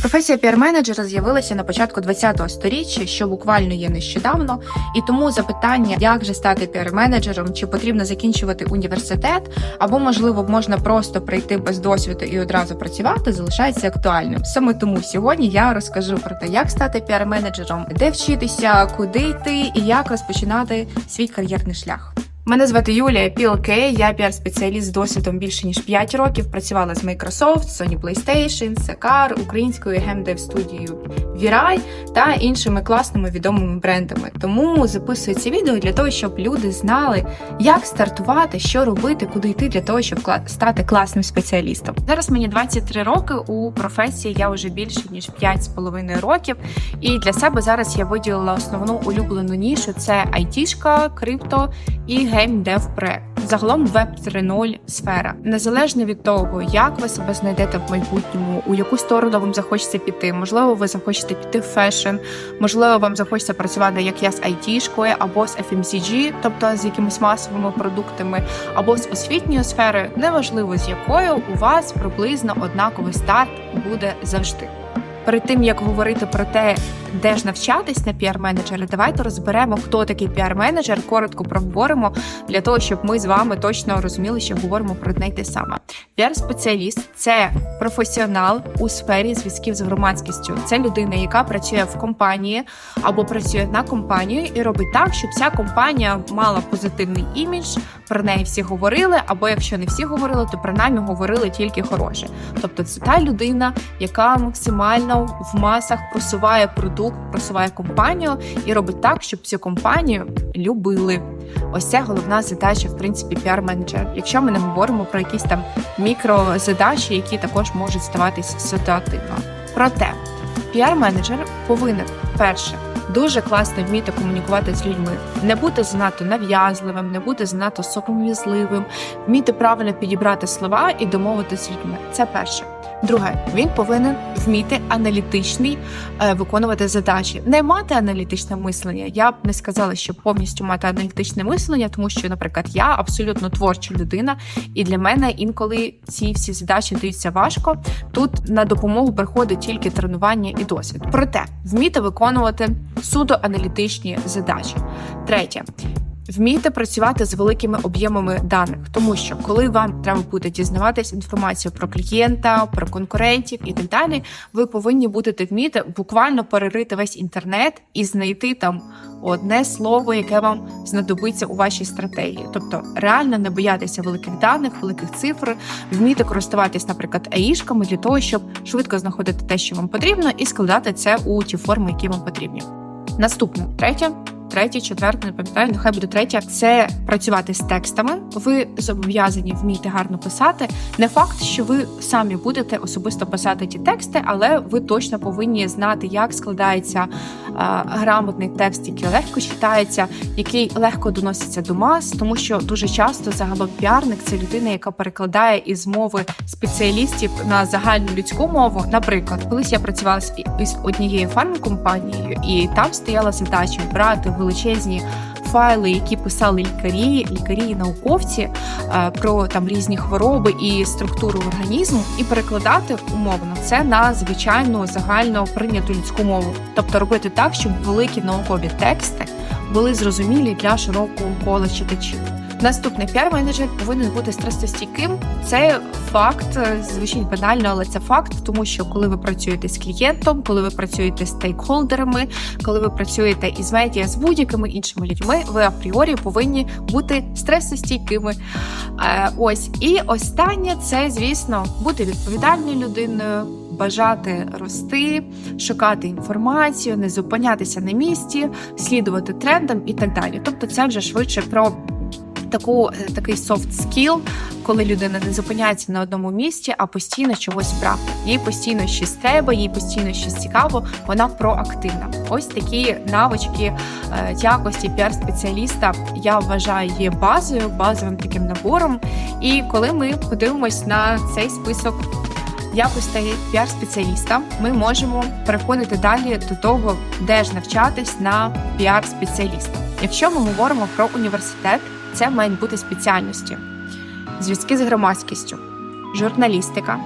Професія піар-менеджера з'явилася на початку ХХ століття, що буквально є нещодавно, і тому запитання, як же стати піар-менеджером, чи потрібно закінчувати університет, або можливо можна просто прийти без досвіду і одразу працювати, залишається актуальним. Саме тому сьогодні я розкажу про те, як стати піар-менеджером, де вчитися, куди йти і як розпочинати свій кар'єрний шлях. Мене звати Юлія Пілкей, я піар-спеціаліст з досвідом більше ніж 5 років. Працювала з Microsoft, Sony PlayStation, Секар, українською геймдев студією Virai та іншими класними відомими брендами. Тому записую ці відео для того, щоб люди знали, як стартувати, що робити, куди йти для того, щоб стати класним спеціалістом. Зараз мені 23 роки у професії. Я вже більше ніж 5,5 років. І для себе зараз я виділила основну улюблену нішу: це айтішка, крипто і геймдев проект. Загалом веб 3.0 сфера. Незалежно від того, як ви себе знайдете в майбутньому, у яку сторону вам захочеться піти. Можливо, ви захочете піти в фешн, можливо, вам захочеться працювати як я з айтішкою або з FMCG, тобто з якимись масовими продуктами, або з освітньою сферою, неважливо з якою у вас приблизно однаковий старт буде завжди. Перед тим як говорити про те, де ж навчатись на піар-менеджера, давайте розберемо, хто такий піар-менеджер, коротко проговоримо для того, щоб ми з вами точно розуміли, що говоримо про одне й те саме. Піар-спеціаліст це професіонал у сфері зв'язків з громадськістю. Це людина, яка працює в компанії або працює на компанію і робить так, щоб ця компанія мала позитивний імідж, про неї всі говорили, або якщо не всі говорили, то принаймні говорили тільки хороше. Тобто, це та людина, яка максимально в масах просуває продукт, просуває компанію і робить так, щоб цю компанію любили. Ось це головна задача, в принципі, піар-менеджера. Якщо ми не говоримо про якісь там мікрозадачі, які також можуть ставатись ситуативно. Проте піар-менеджер повинен перше. Дуже класно вміти комунікувати з людьми, не бути занадто нав'язливим, не бути занадто сором'язливим, вміти правильно підібрати слова і домовитися з людьми. Це перше. Друге, він повинен вміти аналітичний е, виконувати задачі, не мати аналітичне мислення. Я б не сказала, що повністю мати аналітичне мислення, тому що, наприклад, я абсолютно творча людина, і для мене інколи ці всі задачі даються важко. Тут на допомогу приходить тільки тренування і досвід. Проте вміти виконувати суто аналітичні задачі. Третє. Вмійте працювати з великими об'ємами даних, тому що коли вам треба буде дізнаватись інформацію про клієнта, про конкурентів і так далі, ви повинні будете вміти буквально перерити весь інтернет і знайти там одне слово, яке вам знадобиться у вашій стратегії. Тобто реально не боятися великих даних, великих цифр, вміти користуватись, наприклад, аїшками для того, щоб швидко знаходити те, що вам потрібно, і складати це у ті форми, які вам потрібні. Наступне третє. Третє, четверте, не пам'ятаю, нехай буде третє. Це працювати з текстами. Ви зобов'язані вміти гарно писати. Не факт, що ви самі будете особисто писати ті тексти, але ви точно повинні знати, як складається а, грамотний текст, який легко читається, який легко доноситься до мас, тому що дуже часто загалом піарник це людина, яка перекладає із мови спеціалістів на загальну людську мову. Наприклад, колись я працювала з однією фармкомпанією, і там стояла задача брати величезні файли, які писали лікарі, лікарі і науковці е, про там різні хвороби і структуру організму, і перекладати умовно це на звичайну загально прийняту людську мову, тобто робити так, щоб великі наукові тексти були зрозумілі для широкого кола читачів. Наступний піар-менеджер повинен бути стресостійким. Це факт, е, звучить банально, але це факт, тому що коли ви працюєте з клієнтом, коли ви працюєте з стейкхолдерами, коли ви працюєте із медіа з будь-якими іншими людьми, ви апріорі повинні бути стресостійкими. Е, Ось і останнє це, звісно, бути відповідальною людиною. Бажати рости, шукати інформацію, не зупинятися на місці, слідувати трендам і так далі. Тобто, це вже швидше про таку е, такий soft skill, коли людина не зупиняється на одному місці, а постійно чогось прагне. Їй постійно щось треба, їй постійно щось цікаво. Вона проактивна. Ось такі навички е, якості піар-спеціаліста я вважаю є базою, базовим таким набором. І коли ми подивимось на цей список. Якостей піар-спеціаліста ми можемо переходити далі до того, де ж навчатись на піар-спеціаліста. Якщо ми говоримо про університет, це мають бути спеціальності: зв'язки з громадськістю, журналістика,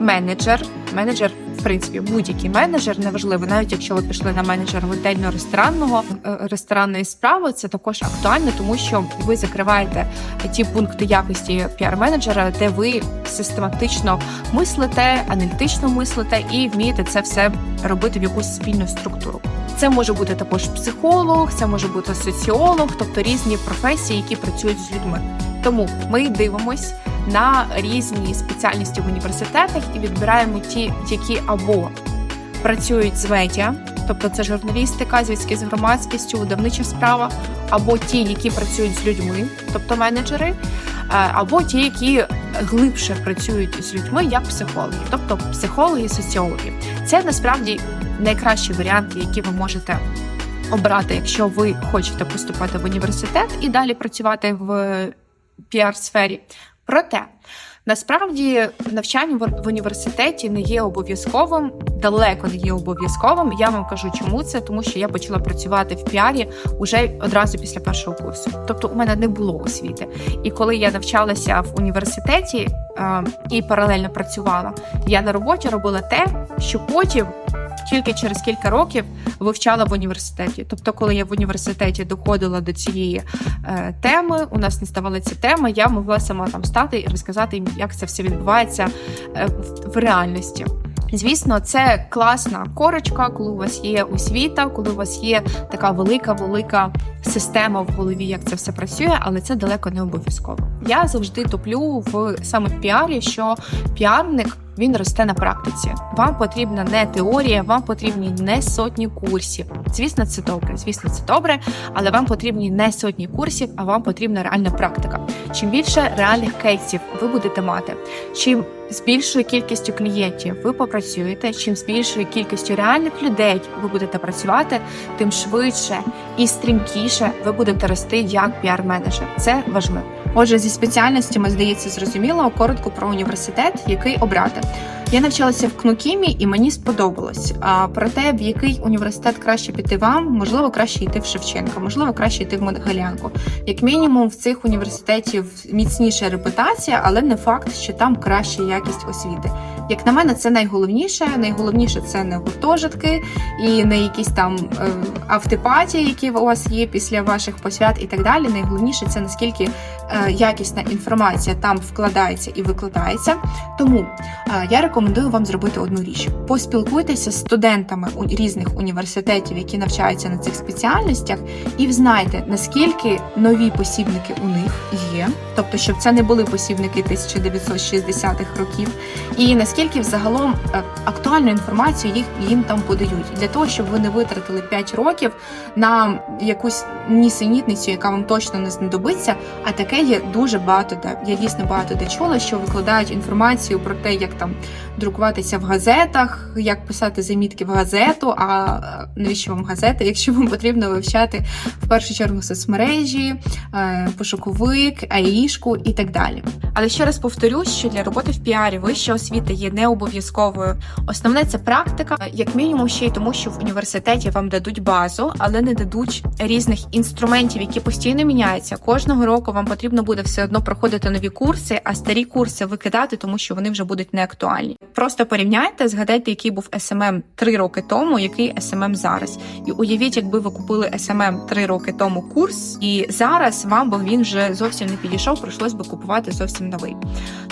менеджер, менеджер принципі будь-який менеджер, неважливо, навіть якщо ви пішли на менеджер готельно-ресторанного е, ресторанної справи, це також актуально, тому що ви закриваєте ті пункти якості піар-менеджера, де ви систематично мислите, аналітично мислите і вмієте це все робити в якусь спільну структуру. Це може бути також психолог, це може бути соціолог, тобто різні професії, які працюють з людьми. Тому ми дивимось на різні спеціальності в університетах і відбираємо ті, які або працюють з медіа, тобто це журналістика, зв'язки з громадськістю, видавнича справа, або ті, які працюють з людьми, тобто менеджери, е, або ті, які глибше працюють з людьми, як психологи, тобто психологи, соціологи. Це насправді найкращі варіанти, які ви можете обрати, якщо ви хочете поступати в університет і далі працювати в піар-сфері. Проте насправді навчання в університеті не є обов'язковим, далеко не є обов'язковим. Я вам кажу, чому це, тому що я почала працювати в піарі уже одразу після першого курсу. Тобто, у мене не було освіти. І коли я навчалася в університеті е, і паралельно працювала, я на роботі робила те, що потім. Тільки через кілька років вивчала в університеті. Тобто, коли я в університеті доходила до цієї е, теми, у нас не ставала ця тема, я могла сама там стати і розказати їм, як це все відбувається е, в, в реальності. Звісно, це класна корочка, коли у вас є освіта, коли у вас є така велика, велика система в голові, як це все працює, але це далеко не обов'язково. Я завжди топлю в саме в піарі, що піарник. Він росте на практиці. Вам потрібна не теорія, вам потрібні не сотні курсів. Звісно, це добре. Звісно, це добре, але вам потрібні не сотні курсів, а вам потрібна реальна практика. Чим більше реальних кейсів ви будете мати, чим з більшою кількістю клієнтів ви попрацюєте, чим з більшою кількістю реальних людей ви будете працювати, тим швидше і стрімкіше ви будете рости як піар-менеджер. Це важливо. Отже, зі спеціальностями здається зрозуміло коротко про університет, який обрати. Я навчалася в КНУКІМі і мені сподобалось. А про те, в який університет краще піти вам, можливо, краще йти в Шевченка, можливо, краще йти в Монголянку. Як мінімум, в цих університетів міцніша репутація, але не факт, що там краща якість освіти. Як на мене, це найголовніше. Найголовніше це не гуртожитки і не якісь там е, автопатії, які у вас є після ваших посвят і так далі. Найголовніше це наскільки е, якісна інформація там вкладається і викладається. Тому е, я рекомендую вам зробити одну річ: поспілкуйтеся з студентами у різних університетів, які навчаються на цих спеціальностях, і взнайте, наскільки нові посібники у них є, тобто, щоб це не були посібники 1960-х років, і наскільки взагалом е, актуальну інформацію їх їм там подають, для того, щоб ви не витратили 5 років на якусь нісенітницю, яка вам точно не знадобиться. А таке є дуже багато де. Я дійсно багато де чула, що викладають інформацію про те, як там друкуватися в газетах, як писати замітки в газету. А навіщо вам газети, якщо вам потрібно вивчати в першу чергу соцмережі, е, пошуковик, аїшку і так далі. Але ще раз повторюсь, що для роботи в піарі вища освіта є не обов'язковою. Основне це практика, як мінімум, ще й тому, що в університеті вам дадуть базу, але не дадуть різних інструментів, які постійно міняються. Кожного року вам потрібно буде все одно проходити нові курси, а старі курси викидати, тому що вони вже будуть неактуальні. Просто порівняйте, згадайте, який був SMM три роки тому, який SMM зараз, і уявіть, якби ви купили SMM три роки тому курс, і зараз вам би він вже зовсім не підійшов, прийшлось би купувати зовсім новий.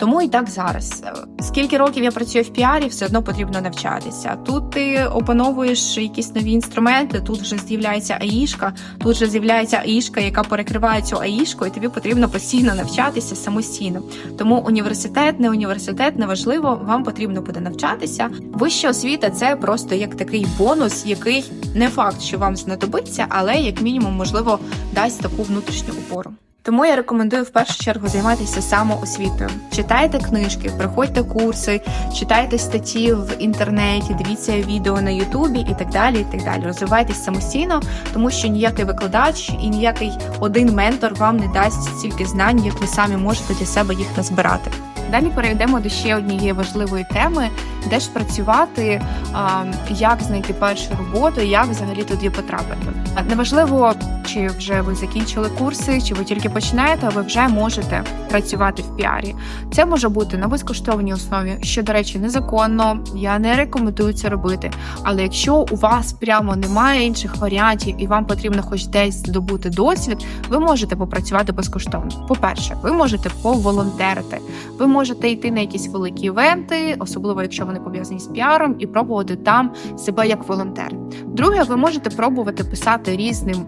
Тому і так зараз. Скільки років я працюю в піарі, все одно потрібно навчатися. Тут ти опановуєш якісь нові інструменти, тут вже з'являється аїшка, тут вже з'являється аїшка, яка перекриває цю аїшку, і тобі потрібно постійно навчатися самостійно. Тому університет, не університет, неважливо, вам потрібно буде навчатися. Вища освіта це просто як такий бонус, який не факт, що вам знадобиться, але як мінімум, можливо, дасть таку внутрішню опору. Тому я рекомендую в першу чергу займатися самоосвітою. Читайте книжки, проходьте курси, читайте статті в інтернеті, дивіться відео на Ютубі і так далі. І так далі. Розвивайтесь самостійно, тому що ніякий викладач і ніякий один ментор вам не дасть стільки знань, як ви самі можете для себе їх назбирати. Далі перейдемо до ще однієї важливої теми, де ж працювати, а, як знайти першу роботу, як взагалі туди потрапити. Неважливо, чи вже ви закінчили курси, чи ви тільки починаєте, ви вже можете працювати в піарі. Це може бути на безкоштовній основі, що, до речі, незаконно. Я не рекомендую це робити. Але якщо у вас прямо немає інших варіантів і вам потрібно хоч десь здобути досвід, ви можете попрацювати безкоштовно. По-перше, ви можете поволонтерити. Ви можете йти на якісь великі івенти, особливо якщо вони пов'язані з піаром, і пробувати там себе як волонтер. Друге, ви можете пробувати писати різним.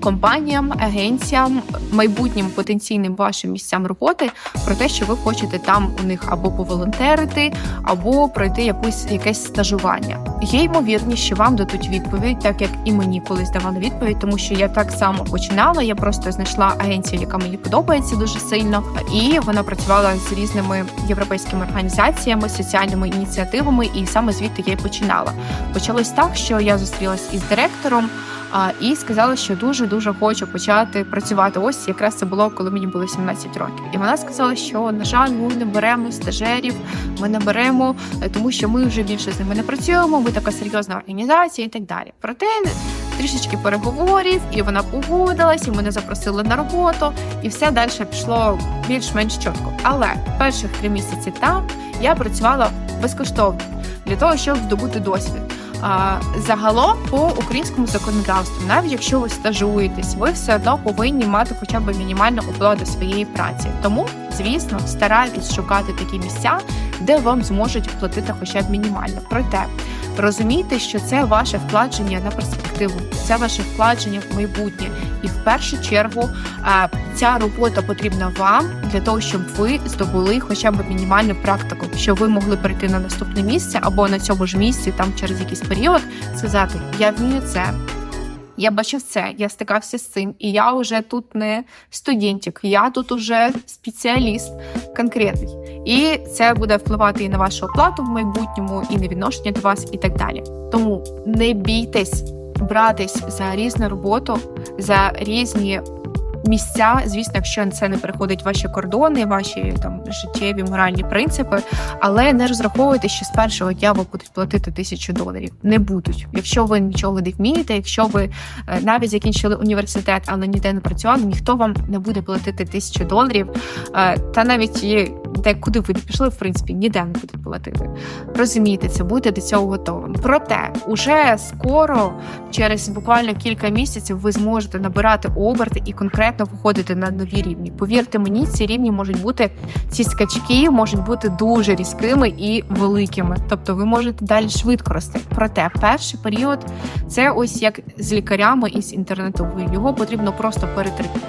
Компаніям, агенціям, майбутнім потенційним вашим місцям роботи про те, що ви хочете там у них або поволонтерити, або пройти якусь якесь стажування. Є ймовірність, що вам дадуть відповідь, так як і мені колись давали відповідь, тому що я так само починала. Я просто знайшла агенцію, яка мені подобається дуже сильно, і вона працювала з різними європейськими організаціями, соціальними ініціативами, і саме звідти я й починала. Почалось так, що я зустрілась із директором. А, і сказала, що дуже дуже хочу почати працювати. Ось якраз це було, коли мені було 17 років. І вона сказала, що на жаль, ми не беремо стажерів, ми не беремо, е, тому що ми вже більше з ними не працюємо. Ми така серйозна організація і так далі. Проте трішечки переговорів, і вона погодилась, і мене запросили на роботу, і все далі пішло більш-менш чітко. Але перших три місяці там я працювала безкоштовно для того, щоб здобути досвід. Загалом по українському законодавству, навіть якщо ви стажуєтесь, ви все одно повинні мати хоча б мінімальну оплату своєї праці. Тому, звісно, старайтесь шукати такі місця, де вам зможуть платити хоча б мінімально. Проте розумійте, що це ваше вкладження на перспективу, це ваше вкладження в майбутнє, і в першу чергу ця робота потрібна вам для того, щоб ви здобули хоча б мінімальну практику, щоб ви могли перейти на наступне місце або на цьому ж місці, там через якийсь період, сказати: Я вмію це. Я бачив це, я стикався з цим, і я вже тут не студентик, я тут уже спеціаліст конкретний. І це буде впливати і на вашу оплату в майбутньому, і на відношення до вас, і так далі. Тому не бійтесь братись за різну роботу, за різні місця. Звісно, якщо це не переходить ваші кордони, ваші там життєві моральні принципи, але не розраховуйте, що з першого дня ви будуть платити тисячу доларів. Не будуть. Якщо ви нічого не вмієте, якщо ви е, навіть закінчили університет, але ніде не працювали, ніхто вам не буде платити тисячу доларів. Е, та навіть де куди ви пішли, в принципі, ніде не будуть платити. Розумійте, це будьте до цього готовим. Проте, уже скоро, через буквально кілька місяців, ви зможете набирати оберти і конкретно виходити на нові рівні. Повірте мені, ці рівні можуть бути ці скачки, можуть бути дуже різкими і великими. Тобто, ви можете далі швидко рости. Проте, перший період це ось як з лікарями і з інтернету. Його потрібно просто перетерпіти.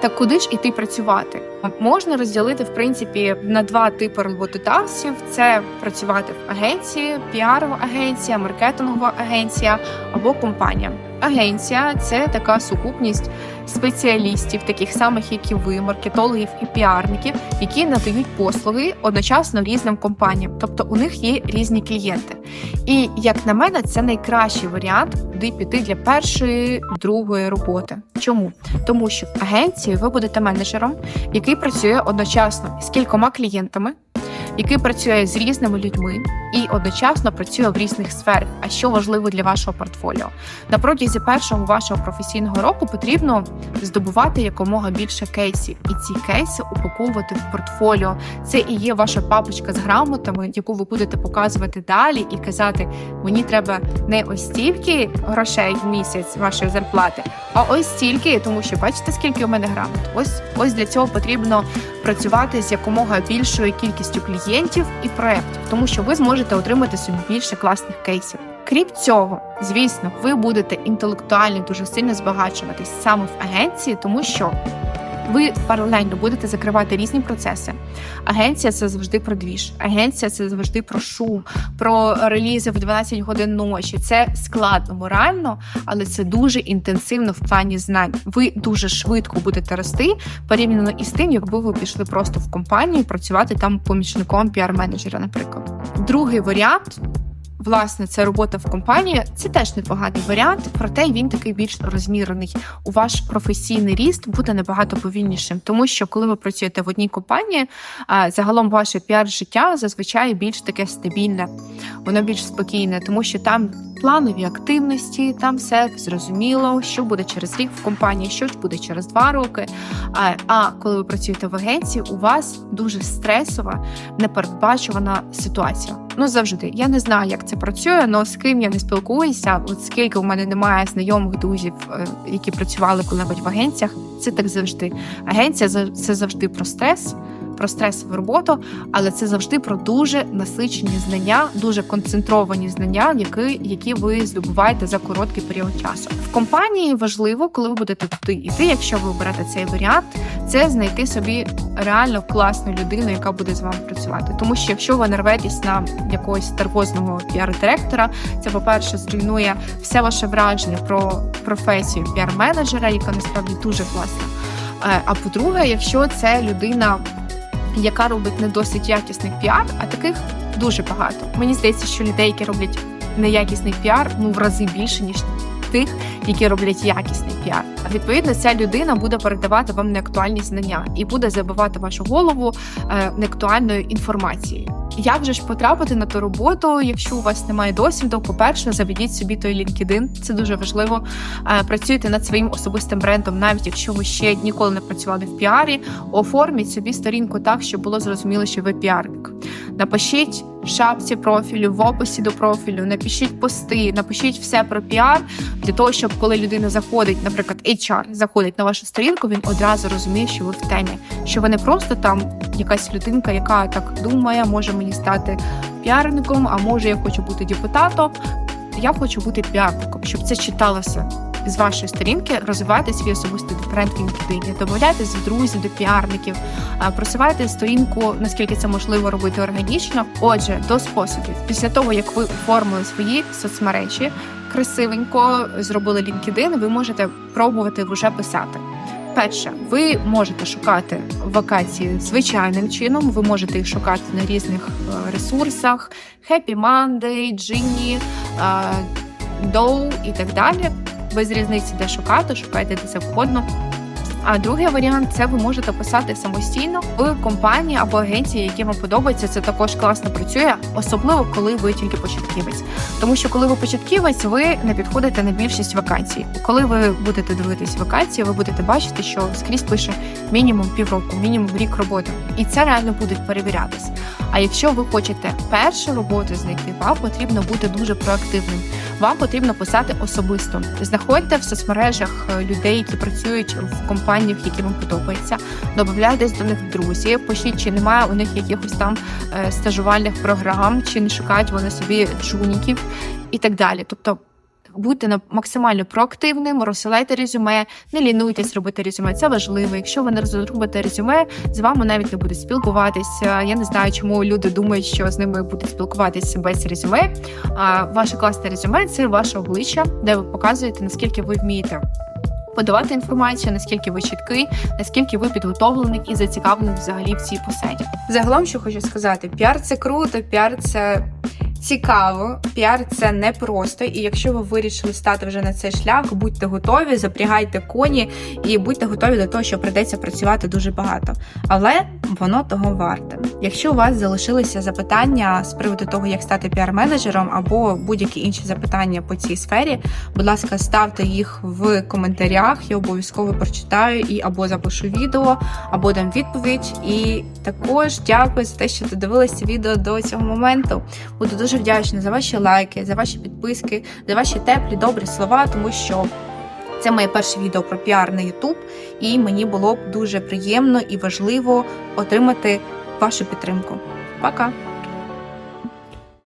Так куди ж іти працювати? Можна розділити в принципі на два типи роботодавців: це працювати в агенції, піарова агенція, маркетингова агенція або компанія. Агенція це така сукупність спеціалістів, таких самих, як і ви, маркетологів і піарників, які надають послуги одночасно різним компаніям, тобто у них є різні клієнти. І як на мене, це найкращий варіант, куди піти для першої другої роботи. Чому? Тому що в агенції ви будете менеджером, який працює одночасно з кількома клієнтами який працює з різними людьми і одночасно працює в різних сферах. А що важливо для вашого портфоліо? На протязі першого вашого професійного року потрібно здобувати якомога більше кейсів, і ці кейси упаковувати в портфоліо. Це і є ваша папочка з грамотами, яку ви будете показувати далі, і казати: мені треба не ось стільки грошей в місяць вашої зарплати, а ось стільки, тому що бачите, скільки у мене грамот. Ось ось для цього потрібно працювати з якомога більшою кількістю клієнтів і проєктів, тому що ви зможете отримати собі більше класних кейсів. Крім цього, звісно, ви будете інтелектуально дуже сильно збагачуватись саме в агенції, тому що ви паралельно будете закривати різні процеси. Агенція це завжди про двіж. Агенція це завжди про шум, про релізи в 12 годин ночі. Це складно морально, але це дуже інтенсивно в плані знань. Ви дуже швидко будете рости порівняно із тим, якби ви пішли просто в компанію працювати там помічником піар-менеджера, наприклад. Другий варіант власне це робота в компанії, це теж непоганий варіант, проте він такий більш розмірений. У ваш професійний ріст буде набагато повільнішим, тому що коли ви працюєте в одній компанії, загалом ваше піар-життя зазвичай більш таке стабільне, воно більш спокійне, тому що там планові активності, там все зрозуміло, що буде через рік в компанії, що буде через два роки. А, коли ви працюєте в агенції, у вас дуже стресова, непередбачувана ситуація. Ну завжди. Я не знаю, як це працює, але з ким я не спілкуюся. От скільки у мене немає знайомих друзів, е, які працювали коли-небудь в агенціях, це так завжди. Агенція це завжди про стрес. Про стресову роботу, але це завжди про дуже насичені знання, дуже концентровані знання, які, які ви здобуваєте за короткий період часу. В компанії важливо, коли ви будете туди йти, якщо ви оберете цей варіант, це знайти собі реально класну людину, яка буде з вами працювати. Тому що якщо ви нарветесь на якогось стервозного піар-директора, це, по-перше, зруйнує все ваше враження про професію піар-менеджера, яка насправді дуже класна. Е, А по-друге, якщо це людина, яка робить не досить якісний піар, а таких дуже багато. Мені здається, що людей, які роблять неякісний піар, ну в рази більше ніж тих, які роблять якісний піар. А відповідно, ця людина буде передавати вам неактуальні знання і буде забивати вашу голову е, неактуальною інформацією. Як же ж потрапити на ту роботу, якщо у вас немає досвіду? По-перше, заведіть собі той LinkedIn, це дуже важливо. Е, Працюйте над своїм особистим брендом, навіть якщо ви ще ніколи не працювали в піарі. Оформіть собі сторінку так, щоб було зрозуміло, що ви піарник. Напишіть в шапці профілю, в описі до профілю, напишіть пости, напишіть все про піар для того, щоб коли людина заходить, наприклад, HR заходить на вашу сторінку, він одразу розуміє, що ви в темі, що ви не просто там якась людинка, яка так думає, може мені стати піарником, а може я хочу бути депутатом. Я хочу бути піарником, щоб це читалося з вашої сторінки, розвивайте свій особистий бренд в LinkedIn, додавайтесь в друзі до піарників, просувайте сторінку, наскільки це можливо робити органічно. Отже, до способів. Після того, як ви оформили свої соцмережі, красивенько зробили LinkedIn, ви можете пробувати вже писати. Перше, ви можете шукати вакансії звичайним чином. Ви можете їх шукати на різних е, ресурсах: Happy Monday, Genie, е, Dow і так далі. Без різниці, де шукати, шукайте де завгодно. А другий варіант це ви можете писати самостійно в компанії або агенції, які вам подобаються. Це також класно працює, особливо коли ви тільки початківець. Тому що коли ви початківець, ви не підходите на більшість вакансій. Коли ви будете дивитись вакансії, ви будете бачити, що скрізь пише мінімум півроку, мінімум рік роботи, і це реально буде перевірятись. А якщо ви хочете першу роботу знайти, вам потрібно бути дуже проактивним. Вам потрібно писати особисто. Знаходьте в соцмережах е, людей, які працюють в компаніях, які вам подобаються. Додавайтесь до них друзі. Пишіть, чи немає у них якихось там е, стажувальних програм, чи не шукають вони собі джуніків і так далі. Тобто. Будьте максимально проактивним, розсилайте резюме, не лінуйтесь робити резюме. Це важливо. Якщо ви не розробите резюме, з вами навіть не будуть спілкуватися. Я не знаю, чому люди думають, що з ними будуть спілкуватися без резюме. А ваше класне резюме це ваше обличчя, де ви показуєте, наскільки ви вмієте. Подавати інформацію, наскільки ви чіткий, наскільки ви підготовлений і зацікавлений взагалі в цій посаді. Загалом, що хочу сказати, піар це круто, піар це цікаво, піар це непросто. І якщо ви вирішили стати вже на цей шлях, будьте готові, запрягайте коні і будьте готові до того, що прийдеться працювати дуже багато. Але воно того варте. Якщо у вас залишилися запитання з приводу того, як стати піар-менеджером, або будь-які інші запитання по цій сфері, будь ласка, ставте їх в коментарях, я обов'язково прочитаю і або запишу відео, або дам відповідь. І також дякую за те, що додивилися відео до цього моменту. Буду дуже вдячна за ваші лайки, за ваші підписки, за ваші теплі, добрі слова, тому що. Це моє перше відео про піар на YouTube, і мені було б дуже приємно і важливо отримати вашу підтримку. Пока!